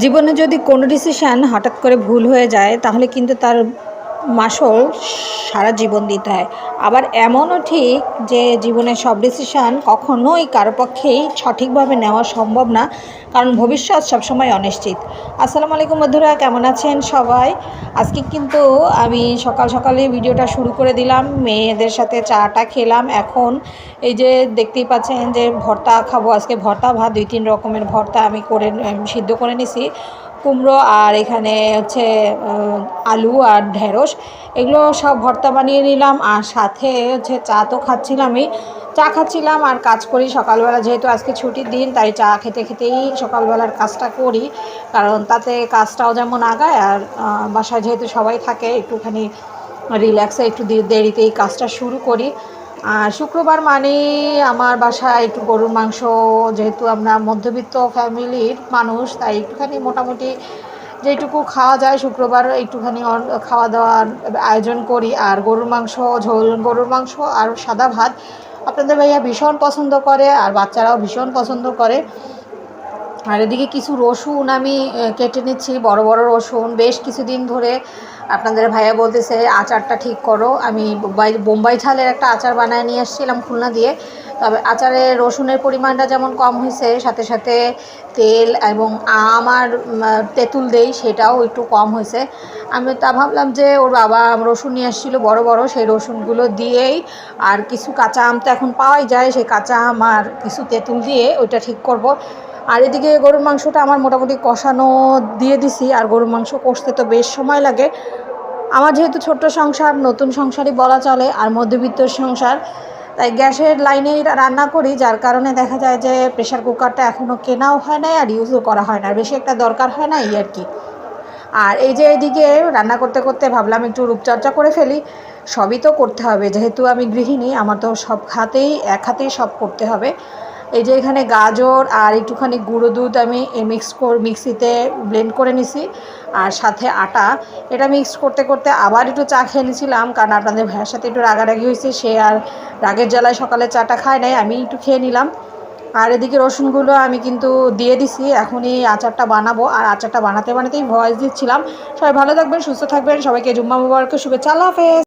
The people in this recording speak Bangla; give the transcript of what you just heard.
জীবনে যদি কোনো ডিসিশান হঠাৎ করে ভুল হয়ে যায়, তাহলে কিন্তু তার মাসল সারা জীবন দিতে হয়। আবার এমনও ঠিক যে জীবনের সব ডিসিশান কখনোই কারও পক্ষেই সঠিকভাবে নেওয়া সম্ভব না। কারণ ভবিষ্যৎ সবসময় অনিশ্চিত। আসসালামু আলাইকুম বন্ধুরা, কেমন আছেন সবাই? আজকে কিন্তু আমি সকাল সকালে ভিডিওটা শুরু করে দিলাম, মেয়েদের সাথে চাটা খেলাম। এখন এই যে দেখতেই পাচ্ছেন যে ভর্তা খাব, আজকে ভর্তা ভাত, দুই তিন রকমের ভর্তা আমি করে সিদ্ধ করে নিছি। কুমড়ো আর এখানে হচ্ছে আলু আর ঢেঁড়স, এগুলো সব ভর্তা বানিয়ে নিলাম। আর সাথে হচ্ছে চা তো খাচ্ছিলামই। চা খাচ্ছিলাম আর কাজ করি সকালবেলা, যেহেতু আজকে ছুটির দিন, তাই চা খেতে খেতেই সকালবেলার কাজটা করি, কারণ তাতে কাজটাও যেমন আগায় আর বাসায় যেহেতু সবাই থাকে, একটুখানি রিল্যাক্সে একটু দেরিতেই কাজটা শুরু করি। আর শুক্রবার মানে আমার বাসায় একটু গরুর মাংস, যেহেতু আমরা মধ্যবিত্ত ফ্যামিলির মানুষ, তাই একটুখানি মোটামুটি যেটুকু খাওয়া যায় শুক্রবার একটুখানি খাওয়া দাওয়ার আয়োজন করি। আর গরুর মাংস, ঝোল, গরুর মাংস আর সাদা ভাত আপনাদের ভাইয়া ভীষণ পছন্দ করে, আর বাচ্চারাও ভীষণ পছন্দ করে। আর এদিকে কিছু রসুন আমি কেটে নিচ্ছি, বড় বড় রসুন। বেশ কিছুদিন ধরে আপনাদের ভাইয়া বলতেছে, আচারটা ঠিক করো। আমি বোম্বাই ঝালের একটা আচার বানায় নিয়ে এসেছিলাম খুলনা দিয়ে। তবে আচারে রসুনের পরিমাণটা যেমন কম হয়েছে, সাথে সাথে তেল এবং আম আর তেঁতুল দেই, সেটাও একটু কম হয়েছে। আমি তা ভাবলাম যে, ওর বাবা রসুন নিয়ে আসছিল বড় বড়, সেই রসুনগুলো দিয়েই। আর কিছু কাঁচা আম তো এখন পাওয়াই যায়, সেই কাঁচা আম আর কিছু তেঁতুল দিয়ে ওইটা ঠিক করব। আর এদিকে গরুর মাংসটা আমার মোটামুটি কষানো দিয়ে দিছি, আর গরুর মাংস কষতে তো বেশ সময় লাগে। আমার যেহেতু ছোট্ট সংসার, নতুন সংসারই বলা চলে, আর মধ্যবিত্ত সংসার, তাই গ্যাসের লাইনেই রান্না করি, যার কারণে দেখা যায় যে প্রেশার কুকারটা এখনও কেনাও হয় না আর ইউজও করা হয় না বেশি একটা দরকার হয় না, এই আর কি। আর এই যে এদিকে রান্না করতে করতে ভাবলাম একটু রূপচর্চা করে ফেলি, সবই তো করতে হবে, যেহেতু আমি গৃহিণী, আমার তো সব খাতেই, এক হাতেই সব করতে হবে। এই যে এখানে গাজর আর একটুখানি গুঁড়ো দুধ আমি মিক্স কর, মিক্সিতে ব্লেন্ড করে নিছি। আর সাথে আটা। এটা মিক্স করতে করতে আবার একটু চা খেয়ে নিয়েছিলাম কারণ আপনাদের ভাইয়ের সাথে একটু রাগারাগি হয়েছে। সে আর রাগের জ্বালায় সকালে চাটা খায় নাই, আমি একটু খেয়ে নিলাম। আর এদিকে রসুনগুলো আমি কিন্তু দিয়ে দিছি এখনই আচারটা বানাবো। আর আচারটা বানাতে বানাতেই ভয়েস দিচ্ছিলাম। সবাই ভালো থাকবেন, সুস্থ থাকবেন। সবাইকে জুম্মা মুবারকের শুভেচ্ছা। আল্লাহ হাফেজ।